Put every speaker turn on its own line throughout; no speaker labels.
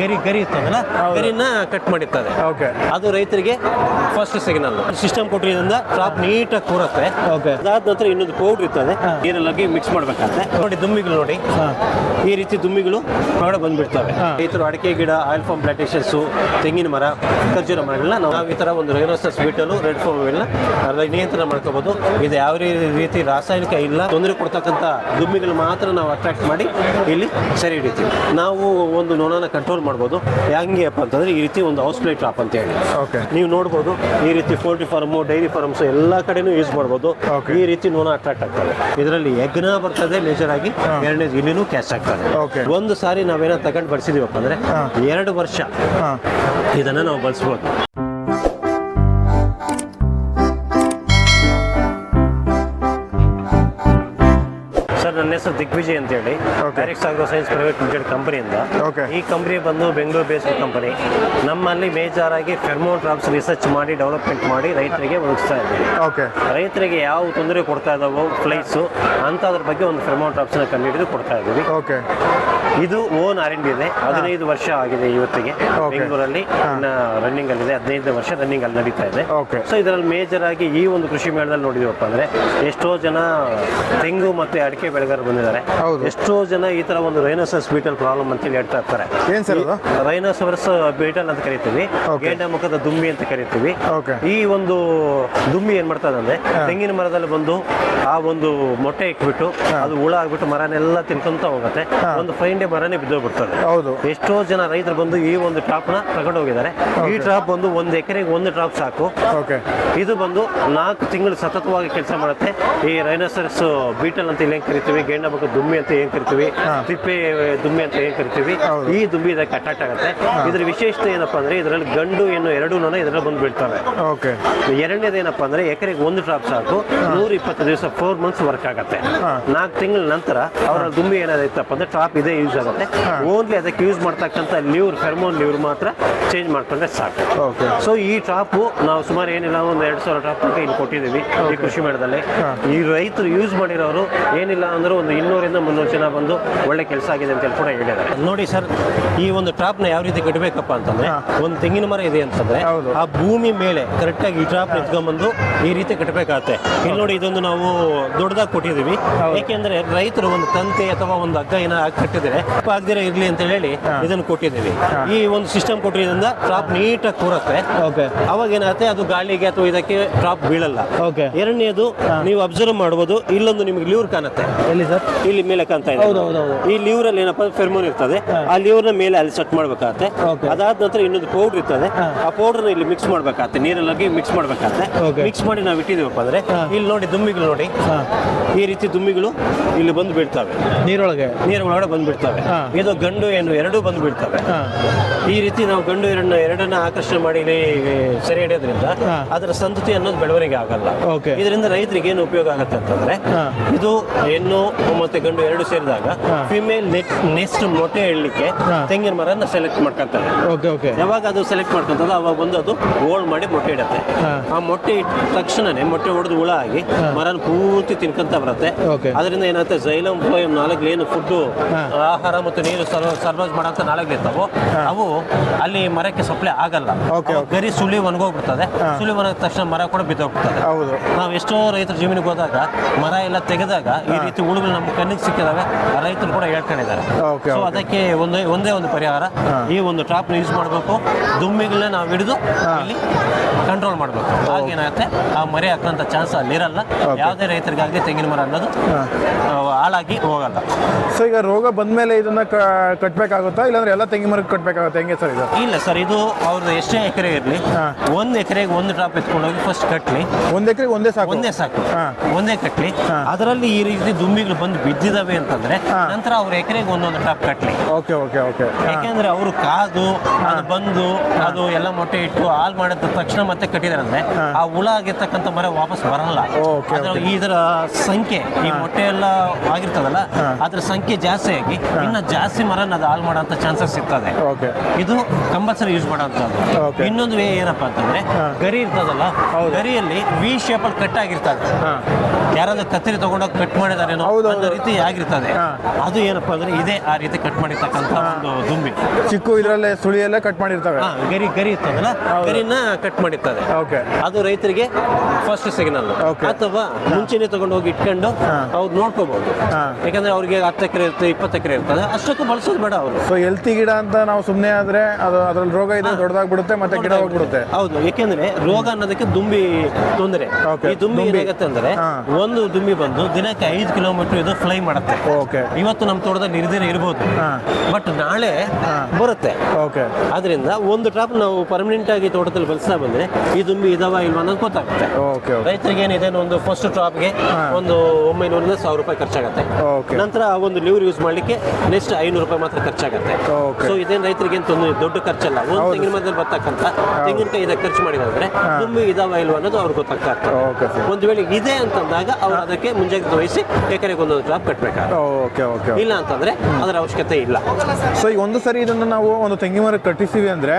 ಗರಿ ಗರಿ ಇರ್ತದಲ್ಲ? ಗರಿನ ಕಟ್ ಮಾಡಿರ್ತದೆ.
ಓಕೆ
ಅದು ರೈತರಿಗೆ ಫಸ್ಟ್ ಸಿಗ್ನಲ್ ಸಿಸ್ಟಮ್ ಕೊಟ್ಟಿರೋದ್ರಿಂದ ಕ್ರಾಪ್ ನೀಟಾಗಿ ಕೂರುತ್ತೆ.
ಓಕೆ
ಅದಾದ ನಂತರ ಇನ್ನೊಂದು ಪೌಡ್ರ್ ಇರ್ತದೆ. ನೀರಲ್ಲಿ ಮಿಕ್ಸ್ ಮಾಡ್ಬೇಕಾದ್ರೆ ನೋಡಿ ದುಮ್ಮಿಗಳು ನೋಡಿ. ಈ ರೀತಿ ದುಮ್ಮಿಗಳು ಹೊರಗಡೆ ಬಂದ್ಬಿಡ್ತವೆ. ರೈತರು ಅಡಿಕೆ ಗಿಡ ಆಯಿಲ್ ಫಾರ್ಮ್ ಪ್ಲಾಂಟೇಶನ್ಸ್ ತೆಂಗಿನ ಮರ ಖರ್ಜೂರ ಮರಗಳನ್ನ ನಾವು ಈ ತರ ಒಂದು ರೈನೋಸಸ್ ಬೀಟಲು ರೆಡ್ ಫಾರ್ಮ್ ನಿಯಂತ್ರಣ ಮಾಡ್ಕೋಬಹುದು. ಇದು ಯಾವ ರೀತಿ ರಾಸಾಯನಿಕ ಇಲ್ಲ. ತೊಂದರೆ ಕೊಡ್ತಕ್ಕಂಥ ದುಮ್ಮಿಗಳು ಮಾತ್ರ ನಾವು ಅಟ್ರಾಕ್ಟ್ ಮಾಡಿ ಇಲ್ಲಿ ಸರಿ ಹಿಡಿತೀವಿ. ನಾವು ಒಂದು ನೊಣನ ಕಂಟ್ರೋಲ್ ಮಾಡ್ಬೋದು. ಹೆಂಗೆಪ್ಪ ಅಂತಂದ್ರೆ ಈ ರೀತಿ ಒಂದು ಹೌಸ್ ಪ್ಲೇಟ್ ಟಾಪ್ ಅಂತ ಹೇಳಿ
ಓಕೆ
ನೀವು ನೋಡ್ಬೋದು ಈ ರೀತಿ ಪೋಲ್ಟ್ರಿ ಫಾರ್ಮು ಡೈರಿ ಫಾರ್ಮ್ಸ್ ಎಲ್ಲ ಕಡೆನೂ ಯೂಸ್ ಮಾಡ್ಬೋದು. ಈ ರೀತಿ ನೋನ ಅಟ್ರಾಕ್ಟ್ ಆಗ್ತದೆ. ಇದರಲ್ಲಿ ಯಜ್ಞ ಬರ್ತದೆ ಮೇಜರ್ ಆಗಿ ಎರಡನೇ ಇಲ್ಲಿನೂ ಕ್ಯಾಶ್ ಆಗ್ತದೆ. ಒಂದು ಸಾರಿ ನಾವೇನೋ ತಗೊಂಡು ಬಳಸಿದೀವಪ್ಪ ಅಂದ್ರೆ ಎರಡು ವರ್ಷ ಇದನ್ನ ನಾವು ಬಳಸ್ಬೋದು. ಹೆಸರು ದಿಗ್ವಿಜಯ್ ಅಂತ ಹೇಳಿ. Direct agro science private limited ಕಂಪನಿಯಿಂದ. ಈ ಕಂಪನಿ ಬಂದು ಬೆಂಗಳೂರು ಬೇಸ್ಡ್ ಕಂಪನಿ ನಮ್ಮಲ್ಲಿ ಮೇಜರ್ ಆಗಿ ಫೆರ್ಮೋನ್ ಟ್ರಾಪ್ಸ್ ರಿಸರ್ಚ್ ಮಾಡಿ ಡೆವಲಪ್ಮೆಂಟ್ ಮಾಡಿ ರೈತರಿಗೆ ಒದಗಿಸ್ತಾ ಇದ್ದೀವಿ.
ಓಕೆ
ರೈತರಿಗೆ ಯಾವ ತೊಂದರೆ ಕೊಡ್ತಾ ಇದಾವೋ ಫ್ಲೈಟ್ಸು ಅದ್ರ ಬಗ್ಗೆ ಒಂದು ಫೆರ್ಮೋನ್ ಟ್ರಾಪ್ಸ್ನ ಕಂಡುಹಿಡಿದು ಕೊಡ್ತಾ ಇದ್ದೀವಿ.
ಓಕೆ
ಇದು ಓನ್ ಆರ್ ಎನ್ ಇದೆ. ಹದಿನೈದು ವರ್ಷ ಆಗಿದೆ ಇವತ್ತಿಗೆ. ಬೆಂಗಳೂರಲ್ಲಿ ರನ್ನಿಂಗ್ ಅಲ್ಲಿದೆ. ಹದಿನೈದು ವರ್ಷ ರನ್ನಿಂಗ್ ಅಲ್ಲಿ ನಡೀತಾ ಇದೆ. ಸೊ ಇದರಲ್ಲಿ ಮೇಜರ್ ಆಗಿ ಈ ಒಂದು ಕೃಷಿ ಮೇಳದಲ್ಲಿ ನೋಡಿದೀವಪ್ಪ ಅಂದ್ರೆ ಎಷ್ಟೋ ಜನ ತೆಂಗು ಮತ್ತೆ ಅಡಿಕೆ ಬೆಳೆಗಾರರು ಬಂದಿದ್ದಾರೆ. ಎಷ್ಟೋ ಜನ ಈ ತರ ಒಂದು ರೈನೋಸಸ್ ಬೀಟಲ್ ಪ್ರಾಬ್ಲಮ್ ಅಂತ ಹೇಳಿ ಹೇಳ್ತಾ ಇರ್ತಾರೆ.
ಏನು ಸರ್ ಅದು?
ರೈನೋಸವರ್ಸ್ ಬೀಟಲ್ ಅಂತ ಕರೀತೀವಿ. ಗೇಂಡ ಮುಖದ ದುಮ್ಮಿ ಅಂತ ಕರಿತೀವಿ. ಈ ಒಂದು ದುಮ್ಮಿ ಏನ್ ಮಾಡ್ತದೆ ಅಂದ್ರೆ ತೆಂಗಿನ ಮರದಲ್ಲಿ ಬಂದು ಆ ಒಂದು ಮೊಟ್ಟೆ ಇಟ್ಬಿಟ್ಟು ಅದು ಹುಳ ಆಗ್ಬಿಟ್ಟು ಮರನೆಲ್ಲ ತಿನ್ಕೊಂತ ಹೋಗುತ್ತೆ. ಒಂದು ಫೈನ್ ಡೇ ಮರನೇ ಬಿದ್ದೋಗ್ಬಿಡ್ತದೆ.
ಹೌದು.
ಎಷ್ಟೋ ಜನ ರೈತರು ಬಂದು ಈ ಒಂದು ಟ್ರಾಪ್ನ ತಗೊಂಡು ಹೋಗಿದ್ದಾರೆ. ಈ ಟ್ರಾಪ್ ಬಂದು ಒಂದು ಎಕರೆಗೆ ಒಂದು ಟ್ರಾಪ್ ಸಾಕು.
ಓಕೆ
ಇದು ಬಂದು ನಾಲ್ಕು ತಿಂಗಳು ಸತತವಾಗಿ ಕೆಲಸ ಮಾಡುತ್ತೆ. ಈ ರೈನೋಸರ್ಸ್ ಬೀಟಲ್ ಅಂತ ಇಲ್ಲಿ ಕರಿತೀವಿ? ಬಗ್ಗೆ ದುಮ್ಮಿ ಅಂತ ಏನ್ ಕರಿತೀವಿ? ತಿಪ್ಪೆ ದುಮ್ಮಿ ಅಂತ ಏನ್ ಕರಿತೀವಿ? ಈ ದುಮ್ಮಿ ಇದಕ್ಕೆ ಅಟ್ಯಾಕ್ಟ್ ಆಗುತ್ತೆ. ಇದ್ರ ವಿಶೇಷತೆ ಏನಪ್ಪಾ ಅಂದ್ರೆ ಇದರಲ್ಲಿ ಗಂಡು ಹೆಣ್ಣು ಎರಡೂ ಇದರಲ್ಲಿ ಬಂದು ಬೀಳ್ತವೆ.
ಓಕೆ.
ಎರಡನೇದು ಏನಪ್ಪಾ ಅಂದ್ರೆ ಎಕರೆಗೆ ಒಂದು ಡ್ರಾಪ್ ಸಾಕು. ನೂರ ಇಪ್ಪತ್ತು ದಿವಸ ಫೋರ್ ಮಂತ್ಸ್ ವರ್ಕ್ ಆಗುತ್ತೆ. ನಾಲ್ಕು ತಿಂಗಳ ನಂತರ ಅವರ ದುಮ್ಮಿ ಏನಾದೈತಪ್ಪ ಅಂದ್ರೆ ಟ್ರಾಪ್ ಇದೇ ಯೂಸ್ ಆಗುತ್ತೆ. ಓನ್ಲಿ ಅದಕ್ಕೆ ಯೂಸ್ ಮಾಡ್ತಕ್ಕಂಥ ಲಿವ್ರ್ ಫೆರ್ಮೋನ್ ಲಿವ್ರ್ ಮಾತ್ರ ಚೇಂಜ್ ಮಾಡ್ಕೊಂಡ್ರೆ ಸಾಕು.
ಓಕೆ.
ಸೊ ಈ ಟ್ರಾಪು ನಾವು ಸುಮಾರು ಏನಿಲ್ಲ ಒಂದು ಎರಡು ಸಾವಿರ ಟಾಪ್ ತನಕ ಇಲ್ಲಿ ಕೊಟ್ಟಿದ್ದೀವಿ ಈ ಕೃಷಿ ಮೇಳದಲ್ಲಿ. ಈ ರೈತರು ಯೂಸ್ ಮಾಡಿರೋರು ಏನಿಲ್ಲ ಅಂದ್ರೆ ಒಂದು ಇನ್ನೂರಿಂದ ಮುನ್ನೂರು ಜನ ಬಂದು ಒಳ್ಳೆ ಕೆಲಸ ಆಗಿದೆ ಅಂತ ಹೇಳಿ ಕೂಡ ಹೇಳಿದ್ದಾರೆ. ನೋಡಿ ಸರ್ ಈ ಒಂದು ಟ್ರಾಪ್ನ ಯಾವ ರೀತಿ ಕಟ್ಟಬೇಕಪ್ಪ ಅಂತಂದ್ರೆ ಒಂದು ತೆಂಗಿನ ಮರ ಇದೆ ಅಂತಂದ್ರೆ ಆ ಭೂಮಿ ಮೇಲೆ ಕರೆಕ್ಟಾಗಿ ಈ ಟ್ರಾಪ್ ನಿಂತ್ಕೊಂಡ್ಬಂದು ಈ ರೀತಿ ಕಟ್ಟಬೇಕಾಗತ್ತೆ ಇಲ್ಲಿ ನೋಡಿ ಇದೊಂದು ನಾವು ದೊಡ್ಡದಾಗಿ ಕೊಟ್ಟಿದ್ದೀವಿ. ಏಕೆಂದ್ರೆ ರೈತರು ಒಂದು ತಂತಿ ಅಥವಾ ಒಂದು ಹಗ್ಗ ಏನ ಹಾಕಿ ಕಟ್ಟಿದ್ರೆ ಆಗದಿರ ಇರಲಿ ಅಂತ ಹೇಳಿ ಇದನ್ನು ಕೊಟ್ಟಿದ್ದೀವಿ. ಈ ಒಂದು ಸಿಸ್ಟಮ್ ಕೊಟ್ಟಿರೋದ್ರಿಂದ ಟ್ರಾಪ್ ನೀಟಾಗಿ ಕೂರುತ್ತೆ.
ಓಕೆ.
ಅವಾಗ ಏನಾಗುತ್ತೆ ಅದು ಗಾಳಿಗೆ ಅಥವಾ ಇದಕ್ಕೆ ಟ್ರಾಪ್ ಬೀಳಲ್ಲ.
ಓಕೆ.
ಎರಡನೇದು ನೀವು ಅಬ್ಸರ್ವ್ ಮಾಡಬಹುದು ಇಲ್ಲೊಂದು ನಿಮಗೆ ಲಿವ್ರ್ ಕಾಣುತ್ತೆ.
ಎಲ್ಲಿ ಸರ್
ಇಲ್ಲಿ ಮೇಲೆ ಕಾಣ್ತಾ ಇದೆ.
ಹೌದು, ಹೌದು, ಹೌದು.
ಈ ಲಿವರ್ ಅಲ್ಲಿ ಏನಪ್ಪಾ ಫೆರ್ಮೋನ್ ಇರ್ತದೆ. ಆ ಲಿವ್ರ್ನ ಮೇಲೆ ಅಲ್ಲಿ ಸೆಟ್ ಮಾಡ್ಬೇಕಾಗತ್ತೆ.
Okay.
ಅದಾದ ನಂತರ ಇನ್ನೊಂದು ಪೌಡರ್ ಇರ್ತದೆ. ಆ ಪೌಡರ್ ಇಲ್ಲಿ ಮಿಕ್ಸ್ ಮಾಡ್ಬೇಕಾಗತ್ತೆ. ನೀರಲ್ಲಿ ಮಿಕ್ಸ್ ಮಾಡ್ಬೇಕಾಗತ್ತೆ.
Okay.
ಮಿಕ್ಸ್ ಮಾಡಿ ನಾವು ಇಟ್ಟಿದ್ದೀವಪ್ಪ ಅಂದ್ರೆ ಇಲ್ಲಿ ನೋಡಿ ದುಮ್ಮಿಗಳು ನೋಡಿ.
ಹಾಂ.
ಈ ರೀತಿ ದುಮ್ಮಿಗಳು ಇಲ್ಲಿ ಬಂದು ಬೀಳ್ತವೆ.
ನೀರೊಳಗೆ?
ನೀರೊಳಗಡೆ ಬಂದು ಬಿಡ್ತವೆ
ಹಾ.
ಇದು ಗಂಡು ಹೆಣ್ಣು ಎರಡೂ ಬಂದು ಬೀಳ್ತವೆ.
ಹಾಂ.
ಈ ರೀತಿ ನಾವು ಗಂಡು ಎರಡನ್ನ ಎರಡನ್ನ ಆಕರ್ಷಣೆ ಮಾಡಿ ಇಲ್ಲಿ ಸೆರೆ ಹಿಡಿಯೋದ್ರಿಂದ
ಹಾ.
ಅದರ ಸಂತತಿ ಅನ್ನೋದು ಬೆಳವಣಿಗೆ ಆಗಲ್ಲ. ಇದರಿಂದ ರೈತರಿಗೆ ಏನು ಉಪಯೋಗ ಆಗುತ್ತೆ ಅಂತಂದ್ರೆ
ಹಾ.
ಇದು ಹೆಣ್ಣು ಮತ್ತೆ ಗಂಡು ಎರಡು ಸೇರಿದಾಗ. ಫಿಮೇಲ್ ನೆಟ್ ನೆಕ್ಸ್ಟ್ ಮೊಟ್ಟೆ ಇಡ್ಲಿಕ್ಕೆ
ಹಾ.
ತೆಂಗಿನ ಮರನ ಸೆಲೆಕ್ಟ್ ಮಾಡ್ಕೊಂತಾರೆ.
ಓಕೆ ಓಕೆ
ಯಾವಾಗ ಅದು ಸೆಲೆಕ್ಟ್ ಮಾಡ್ಕೊಂತದ ಅವಾಗ ಬಂದು ಅದು ಹೋಲ್ಡ್ ಮಾಡಿ ಮೊಟ್ಟೆ ಇಡುತ್ತೆ. ಆ ಮೊಟ್ಟೆ ಇಟ್ಟ ತಕ್ಷಣನೇ ಮೊಟ್ಟೆ ಹೊಡೆದು ಹುಳ ಆಗಿ ಮರನ ಪೂರ್ತಿ ತಿನ್ಕೊಂತ ಬರುತ್ತೆ. ಅದರಿಂದ ಏನಾಗುತ್ತೆ? ಜೈಲಂ ಫ್ಲೋಯಂ ನಾಲ್ಕು ಏನು ಫುಡ್ ಆಹಾರ ಮತ್ತು ನೀರು ಸರ್ವೈಸ್ ಮಾಡೋಂಥ ನಾಲ್ಕು ಇರ್ತಾವೋ ಅವು ಅಲ್ಲಿ ಮರಕ್ಕೆ ಸಪ್ಲೈ ಆಗಲ್ಲ. ಗರಿ ಸುಳಿ ಒಣಗೋಗ್ಬಿಡ್ತದೆ. ಸುಳಿ ಒಣಗಿದ ತಕ್ಷಣ ಮರ ಕೂಡ ಬಿದ್ದೋಗ್ಬಿಡ್ತದೆ.
ಹೌದು.
ನಾವು ಎಷ್ಟೋ ರೈತರ ಜಮೀನಿಗೆ ಹೋದಾಗ ಮರ ಎಲ್ಲ ತೆಗೆದಾಗ ಈ ರೀತಿ ಹುಳುಗಳು ನಮ್ಮ ಕಣ್ಣಿಗೆ ಸಿಕ್ಕಿದಾವೆ. ರೈತರು ಕೂಡ ಹೇಳ್ಕೊಂಡಿದ್ದಾರೆ. ಸೊ. ಅದಕ್ಕೆ ಒಂದೇ ಒಂದೇ ಒಂದು ಪರಿಹಾರ. ಈ ಒಂದು ಟ್ರಾಪ್ನ ಯೂಸ್ ಮಾಡಬೇಕು. ದುಮ್ಮಿಗಳನ್ನ ನಾವು ಹಿಡಿದು ಇಲ್ಲಿ ಕಂಟ್ರೋಲ್ ಮಾಡಬೇಕು. ಆಗೇನಾಗುತ್ತೆ ಆ ಮರಿ ಹಾಕುವಂಥ ಚಾನ್ಸ್ ಅಲ್ಲಿರಲ್ಲ ಯಾವುದೇ ರೈತರಿಗಾಗಲಿ ತೆಂಗಿನ ಮರ ಅನ್ನೋದು ಹಾಳಾಗಿ ಹೋಗಲ್ಲ.
ಸೊ ಈಗ ರೋಗ ಬಂದ್ಮೇಲೆ ಇದನ್ನ ಕ- ಕಟ್ಬೇಕಾಗುತ್ತಾ? ಇಲ್ಲಾಂದ್ರೆ ಎಲ್ಲ ತೆಂಗಿನ ಮರಕ್ಕೆ ಕಟ್ಬೇಕಾಗುತ್ತೆ? ಹೆಂಗೆ ಸರ್ ಇದು?
ಇಲ್ಲ ಸರ್ ಇದು ಅವ್ರದ್ದು ಎಷ್ಟೇ ಎಕರೆ ಇರಲಿ. ಒಂದು ಎಕರೆಗೆ ಒಂದು ಎತ್ಕೊಂಡು ಹೋಗಿ ಫಸ್ಟ್ ಕಟ್ಲಿ.
ಒಂದು ಎಕರೆಗೆ ಒಂದೇ ಸಾಕು.
ಒಂದೇ ಸಾಕು. ಒಂದೇ ಕಟ್ಲಿ. ಅದರಲ್ಲಿ ಈ ರೀತಿ ದುಂಬಿಗಳು ಬಂದು ಬಿದ್ದಿದಾವೆ ಅಂತಂದ್ರೆ ನಂತರ ಅವ್ರ ಎಕರೆಗೆ ಒಂದೊಂದು ಟಾಪ್ ಕಟ್ಲಿ.
Okay okay okay.
ಯಾಕೆಂದ್ರೆ ಅವರು ಕಾದು ಅದು ಬಂದು ಅದು ಎಲ್ಲ ಮೊಟ್ಟೆ ಇಟ್ಟು ಹಾಲ್ ಮಾಡಿದ ತಕ್ಷಣ ಮತ್ತೆ ಕಟ್ಟಿದಾರೆ ಅಂದ್ರೆ ಆ ಹುಳ ಆಗಿರ್ತಕ್ಕಂಥ ಮರ ವಾಪಸ್ ಬರಲ್ಲ. ಇದರ ಸಂಖ್ಯೆ ಈ ಮೊಟ್ಟೆ ಎಲ್ಲ ಆಗಿರ್ತದಲ್ಲ ಅದ್ರ ಸಂಖ್ಯೆ ಜಾಸ್ತಿ ಆಗಿ ಇನ್ನ ಜಾಸ್ತಿ ಮರನ ಅದು ಹಾಲ್ ಮಾಡೋಂಥ ಚಾನ್ಸಸ್
ಸಿಗ್ತದೆ
ಇದು ಕಂಪಲ್ಸರಿ ಯೂಸ್ ಮಾಡೋಂಥದ್ದು. ಇನ್ನೊಂದು ವೇ ಏನಪ್ಪ ಅಂತಂದ್ರೆ ಗರಿ ಇರ್ತದಲ್ಲ ಗರಿಯಲ್ಲಿ ವಿ ಶೇಪ್ ಅಲ್ಲಿ ಕಟ್ ಆಗಿರ್ತದೆ. ಯಾರಾದ್ರೂ ಕತ್ತರಿ ತಗೊಂಡೋಗಿ ಕಟ್ ಮಾಡಿದಾರೇನೋ ಅನ್ನೋ ರೀತಿ ಆಗಿರ್ತದೆ. ಅದು ಏನಪ್ಪಾ ಅಂದ್ರೆ ಇದೇ ಆ ರೀತಿ ಕಟ್ ಮಾಡಿರ್ತಕ್ಕಂಥ ಒಂದು ದುಂಬಿ.
ಚಿಕ್ಕ ಇದರಲ್ಲೇ ಸುಳಿಯಲ್ಲೇ ಕಟ್ ಮಾಡಿರ್ತವೆ.
ಗರಿ ಗರಿ ಇರ್ತದಲ್ಲ. ಗರಿನ ಕಟ್ ಮಾಡಿರ್ತದೆ.
ಓಕೆ.
ಅದು ರೈತರಿಗೆ ಫಸ್ಟ್ ಸಿಗ್ನಲ್. ಅಥವಾ ಮುಂಚೆನೆ ತಗೊಂಡು ಹೋಗಿ ಇಟ್ಕೊಂಡು ಅವ್ರು ನೋಡ್ಕೋಬಹುದು. ಯಾಕಂದ್ರೆ ಅವ್ರಿಗೆ ಹತ್ತು ಎಕರೆ ಇರುತ್ತೆ ಇಪ್ಪತ್ತು ಎಕರೆ ಇರ್ತದೆ ಅಷ್ಟಕ್ಕೂ ಬಳಸೋದು ಬೇಡ ಅವರು.
ಸೊ ಎಲ್ತಿ ಗಿಡ ಅಂತ ನಾವು ಸುಮ್ಮನೆ ಆದ್ರೆ ಅದು ಅದ್ರಲ್ಲಿ ರೋಗ ಇದೆ ದೊಡ್ಡದಾಗ್ಬಿಡುತ್ತೆ ಮತ್ತೆ ಗಿಡ ಹೋಗ್ಬಿಡುತ್ತೆ.
ಹೌದು. ಯಾಕೆಂದ್ರೆ ರೋಗ ಅನ್ನೋದಕ್ಕೆ ದುಂಬಿ ತೊಂದರೆ. ಈ ದುಂಬಿ. ಏನಾಗುತ್ತೆ ಅಂದ್ರೆ ಒಂದು ದುಂಬಿ ಬಂದು ದಿನಕ್ಕೆ ಐದು ಕಿಲೋಮೀಟರ್ ಇದು ಫ್ಲೈ ಮಾಡುತ್ತೆ.
ಓಕೆ
ಇವತ್ತು ನಮ್ಮ ತೋಟದಲ್ಲಿ ನಿರ್ದಿನ ಇರ್ಬೋದು. ಬಟ್ ನಾಳೆ ಬರುತ್ತೆ.
ಓಕೆ
ಅದರಿಂದ ಒಂದು ಟ್ರಾಪ್ ನಾವು ಪರ್ಮನೆಂಟ್ ಆಗಿ ತೋಟದಲ್ಲಿ ಬಳಸ್ತಾ ಬಂದ್ರೆ ಈ ದುಂಬಿ ಇದಾವ ಇಲ್ವಾ ಅನ್ನೋದು ಗೊತ್ತಾಗುತ್ತೆ.
ಓಕೆ
ರೈತರಿಗೆ ಏನಿದೆ ಒಂದು ಫಸ್ಟ್ ಟ್ರಾಪ್ಗೆ ಒಂದು ಒಂಬೈನೂರಿಂದ ಸಾವಿರ ರೂಪಾಯಿ ಖರ್ಚಾಗುತ್ತೆ.
ಓಕೆ
ನಂತರ ಆ ಒಂದು ಲಿವರ್ ಯೂಸ್ ಮಾಡಲಿಕ್ಕೆ ನೆಕ್ಸ್ಟ್ ಐನೂರು ರೂಪಾಯಿ ಮಾತ್ರ ಖರ್ಚಾಗುತ್ತೆ.
ಓಕೆ
ಸೊ ಇದೇನು ರೈತರಿಗೆ ತೊಂದರೆ ದೊಡ್ಡ ಖರ್ಚಲ್ಲ. ಒಂದು ತೆಂಗಿನ ಮರದಲ್ಲಿ ಬರ್ತಕ್ಕಂಥ ತೆಂಗಿನಕಾಯಿ ಇದಕ್ಕೆ ಖರ್ಚು ಮಾಡಿದ್ರೆ ದುಂಬಿ ಇದಾವ ಇಲ್ವಾ ಅನ್ನೋದು ಅವ್ರಿಗೆ ಗೊತ್ತಾಗ್ತಾ ಇರ್ತದೆ. ಒಂದು ವೇಳೆ ಇದೆ ಅಂತಂದಾಗ ಅವರು ಅದಕ್ಕೆ ಮುಂಜಾಗ್ರತೆ ವಹಿಸಿ ಎಕರೆಗೆ ಒಂದೊಂದು ಕ್ಲಾಪ್ ಕಟ್ಟಬೇಕಾದ್ರೆ
ಓಕೆ ಓಕೆ
ಇಲ್ಲ ಅಂತಂದ್ರೆ ಅದರ ಅವಶ್ಯಕತೆ ಇಲ್ಲ.
ಸೊ ಈಗ ಒಂದು ಸರಿ ಇದನ್ನು ನಾವು ಒಂದು ತೆಂಗಿನ ಮರ ಕಟ್ಟಿಸ್ತೀವಿ ಅಂದ್ರೆ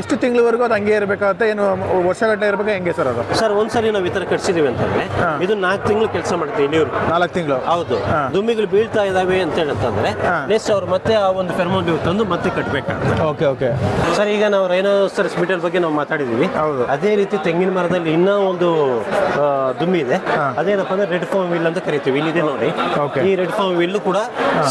ಎಷ್ಟು ತಿಂಗಳವರೆಗೂ ಅದು ಹಂಗೆ ಇರಬೇಕಾಗುತ್ತೆ? ಏನು ವರ್ಷಗಟ್ಟಲೆ ಇರಬೇಕಾ? ಹೆಂಗೆ ಸರ್ ಅದು?
ಸರ್ ಒಂದ್ಸರಿ ನಾವು ಈ ತರ ಕಟ್ಸಿದೀವಿ ಅಂತಂದ್ರೆ ಇದು ನಾಲ್ಕು ತಿಂಗಳು ಕೆಲಸ ಮಾಡುತ್ತೆ ಇಲ್ಲಿಯವರು
ನಾಲ್ಕು ತಿಂಗಳು.
ಹೌದು. ದುಮ್ಮಿಗಳು ಬೀಳ್ತಾ ಇದಾವೆ ಅಂತ ಹೇಳಂತಂದ್ರೆ. ನೆಕ್ಸ್ಟ್ ಅವ್ರು ಮತ್ತೆ ಆ ಒಂದು ಫೆರ್ಮೋನ್ ನೀವು ತಂದು ಮತ್ತೆ ಕಟ್ಟಬೇಕಾಗುತ್ತೆ
ಓಕೆ ಓಕೆ.
ಸರ್ ಈಗ ನಾವು ರೈನೋಸರಸ್ ಬಿಟಲ್ ಬಗ್ಗೆ ನಾವು ಮಾತಾಡಿದೀವಿ.
ಹೌದು.
ಅದೇ ರೀತಿ ತೆಂಗಿನ ಮರದಲ್ಲಿ ಇನ್ನೂ ಒಂದು ದುಮ್ಮಿ ಇದೆ. ಅದೇನಪ್ಪ ಅಂದ್ರೆ ರೆಡ್ ಫಾರ್ಮ್ ವಿಲ್ ಅಂತ ಕರಿತೀವಿ. ಇಲ್ಲಿದೆ ನೋಡಿ. ಈ ರೆಡ್ ಫಾರ್ಮ್ ಇಲ್ಲೂ ಕೂಡ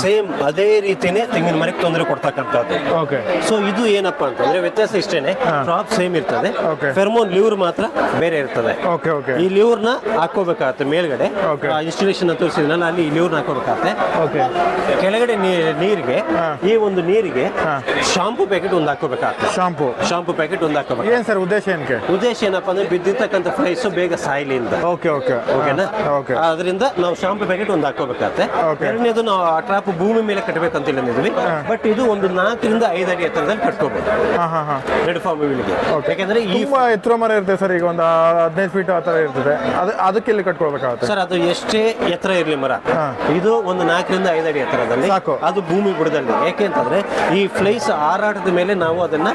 ಸೇಮ್ ಅದೇ ರೀತಿನೇ ತೆಂಗಿನ ಮರಕ್ಕೆ ತೊಂದರೆ ಕೊಡ್ತಕ್ಕಂಥದ್ದು.
ಓಕೆ
ಸೊ ಇದು ಏನಪ್ಪಾ ಅಂತಂದ್ರೆ ವ್ಯತ್ಯಾಸ ಇಷ್ಟೇನೆ. ಕ್ರಾಪ್ ಸೇಮ್ ಇರ್ತದೆ. ಫೆರ್ಮೋನ್ ಲಿವರ್ ಮಾತ್ರ ಬೇರೆ ಇರ್ತದೆ.
ಓಕೆ ಓಕೆ
ಈ ಲಿವರ್ನ ಹಾಕೋಬೇಕಾಗತ್ತೆ ಮೇಲ್ಗಡೆ. ಇನ್ಸ್ಟಾಲೇಷನ್ ತೋರಿಸಿದ್ನಲ್ಲ ಅಲ್ಲಿ ಈ ಲಿವರ್ನ ಹಾಕೋಬೇಕಾಗತ್ತೆ
ಓಕೆ
ಕೆಳಗಡೆ ನೀ- ನೀರಿಗೆ ಈ ಒಂದು ನೀರಿಗೆ ಶಾಂಪೂ ಪ್ಯಾಕೆಟ್ ಒಂದು ಹಾಕೋಬೇಕಾಗತ್ತೆ
ಶಾಂಪು
ಶಾಂಪು ಪ್ಯಾಕೆಟ್ ಒಂದು ಹಾಕೋಬೇಕು
ಏನ್ ಸರ್ ಉದ್ದೇಶ ಏನಕ್ಕೆ?
ಉದ್ದೇಶ ಏನಪ್ಪಾ ಅಂದ್ರೆ ಬಿದ್ದಿರ್ತಕ್ಕಂಥ ಫ್ರೈಸ್ ಬೇಗ ಸಾಯ್ಲಿ ಅಂತ.
ಓಕೆ ಓಕೆ
ಓಕೆನಾ
ಓಕೆ
ಅದರಿಂದ ನಾವು ಶಾಂಪು ಪ್ಯಾಕೆಟ್ ಒಂದು
Okay.
ಎರಡನೇದು ನಾವು ಆ ಟ್ರಾಪ್ ಭೂಮಿ ಮೇಲೆ ಕಟ್ಟಬೇಕಂತ ಇಲ್ಲಿದ್ವಿ ಬಟ್ ಇದು ಒಂದು ನಾಲ್ಕರಿಂದ ಐದು ಅಡಿ ಎತ್ತರದಲ್ಲಿ ಕಟ್ಕೋಬಹುದು
ಹಾಂ
ರೆಡ್ ಫಾರ್ಮ್ ವಿಲ್ಗೆ ಯಾಕಂದ್ರೆ ಈ
ತುಂಬಾ ಎತ್ತರ ಮರ ಇರುತ್ತೆ ಸರ್ ಈಗ ಒಂದು ಹದಿನೈದು ಫೀಟ್ ಆ ತರ ಇರ್ತದೆ. ಅದು ಅದಕ್ಕೆ ಇಲ್ಲಿ ಕಟ್ಕೊಳ್ಬೇಕಾಗುತ್ತೆ.
ಸರ್ ಅದು ಎಷ್ಟೇ ಎತ್ತರ ಇರಲಿ ಮರ. ಇದು ಒಂದು ನಾಲ್ಕರಿಂದ ಐದು ಅಡಿ ಎತ್ತರದಲ್ಲಿ. ಅದು ಭೂಮಿ ಬುಡದಲ್ಲಿ ಯಾಕೆ ಅಂತಂದ್ರೆ ಈ ಫ್ಲೈಸ್ ಹಾರಾಟದ ಮೇಲೆ ನಾವು ಅದನ್ನ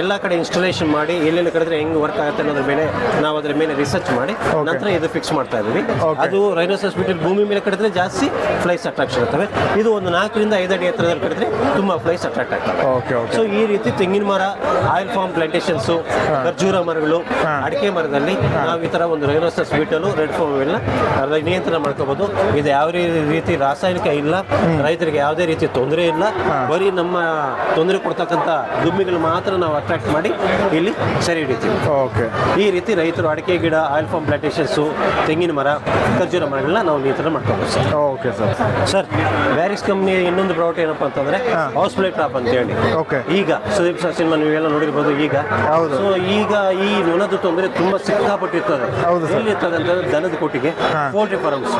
ಎಲ್ಲಾ ಕಡೆ ಇನ್ಸ್ಟಾಲೇಷನ್ ಮಾಡಿ ಎಲ್ಲೆಲ್ಲಿ ಕಡಿದ್ರೆ ಹೆಂಗ್ ವರ್ಕ್ ಆಗುತ್ತೆ ಅನ್ನೋದ್ರ ಮೇಲೆ ನಾವು ಅದ್ರ ಮೇಲೆ ರಿಸರ್ಚ್ ಮಾಡಿ. ನಂತರ ಇದು ಫಿಕ್ಸ್ ಮಾಡ್ತಾ ಇದೀವಿ ಅದು ರೈನೋಸ್ ಹಾಸ್ಪಿಟಲ್ ಭೂಮಿ ಮೇಲೆ ಕಡಿದ್ರೆ ಜಾಸ್ತಿ ಫ್ಲೈಸ್ ಅಟ್ರಾಕ್ಷನ್ ಇರ್ತವೆ ಇದು ಒಂದು ನಾಲ್ಕರಿಂದ ಐದು ಅಡಿ ಎತ್ತರದಲ್ಲಿ ಕಟ್ಟಿದ್ರೆ ತುಂಬಾ ಫ್ಲೈಸ್ ಅಟ್ರಾಕ್ಟ್ ಆಗ್ತವೆ.
ಓಕೆ ಓಕೆ
ಸೊ ಈ ರೀತಿ ತೆಂಗಿನ ಮರ ಆಯಿಲ್ ಫಾರ್ಮ್ ಪ್ಲಾಂಟೇಶನ್ಸ್ ಖರ್ಜೂರ ಮರಗಳು. ಅಡಿಕೆ ಮರದಲ್ಲಿ ನಾವು ಈ ತರ ಒಂದು ರೈನೋಸಸ್ ಬೀಟಲು ರೆಡ್ ಫಾರ್ಮ್ ಎಲ್ಲ ನಿಯಂತ್ರಣ ಮಾಡ್ಕೋಬಹುದು ಇದು ಯಾವ ರೀತಿ ರಾಸಾಯನಿಕ ಇಲ್ಲ ರೈತರಿಗೆ ಯಾವುದೇ ರೀತಿ ತೊಂದರೆ ಇಲ್ಲ. ಬರೀ ನಮ್ಮ ತೊಂದರೆ ಕೊಡ್ತಕ್ಕಂಥ ದುಮ್ಮಿಗಳು ಮಾತ್ರ ನಾವು ಅಟ್ರಾಕ್ಟ್ ಮಾಡಿ ಇಲ್ಲಿ ಸರಿ ಹಿಡಿತೀವಿ.
ಓಕೆ
ಈ ರೀತಿ ರೈತರು ಅಡಿಕೆ ಗಿಡ ಆಯಿಲ್ ಫಾರ್ಮ್ ಪ್ಲಾಂಟೇಶನ್ಸು ತೆಂಗಿನ ಮರ ಖರ್ಜೂರ ಮರಗಳನ್ನ ನಾವು ನಿಯಂತ್ರಣ ಮಾಡ್ಕೋಬಹುದು sir.
Okay sir.
Sir Barrix company ಇನ್ನೊಂದು ಪ್ರಾಡಕ್ಟ್ ಏನಪ್ಪ ಅಂತಂದ್ರೆ ಹೌಸ್ ಟಾಪ್ ಅಂತ ಹೇಳಿ.
ಓಕೆ.
ಈಗ ಸುದೀಪ್ ಸರ್ ಸಿನಿಮಾ ನೀವೆಲ್ಲ ನೋಡಿರ್ಬೋದು ಈಗ.
ಹೌದು.
ಸೊ ಈಗ ಈ ನೊಣದ ತೊಂದರೆ ತುಂಬಾ ಸಿಕ್ಕಾಪಟ್ಟಿರ್ತದೆ.
ಹೌದು ಸರ್.
ಎಲ್ಲಿರ್ತದೆ ಅಂತಂದ್ರೆ ದನದ ಕೋಟಿಗೆ ಪೋಲ್ಟ್ರಿ ಫಾರ್ಮ್ಸ್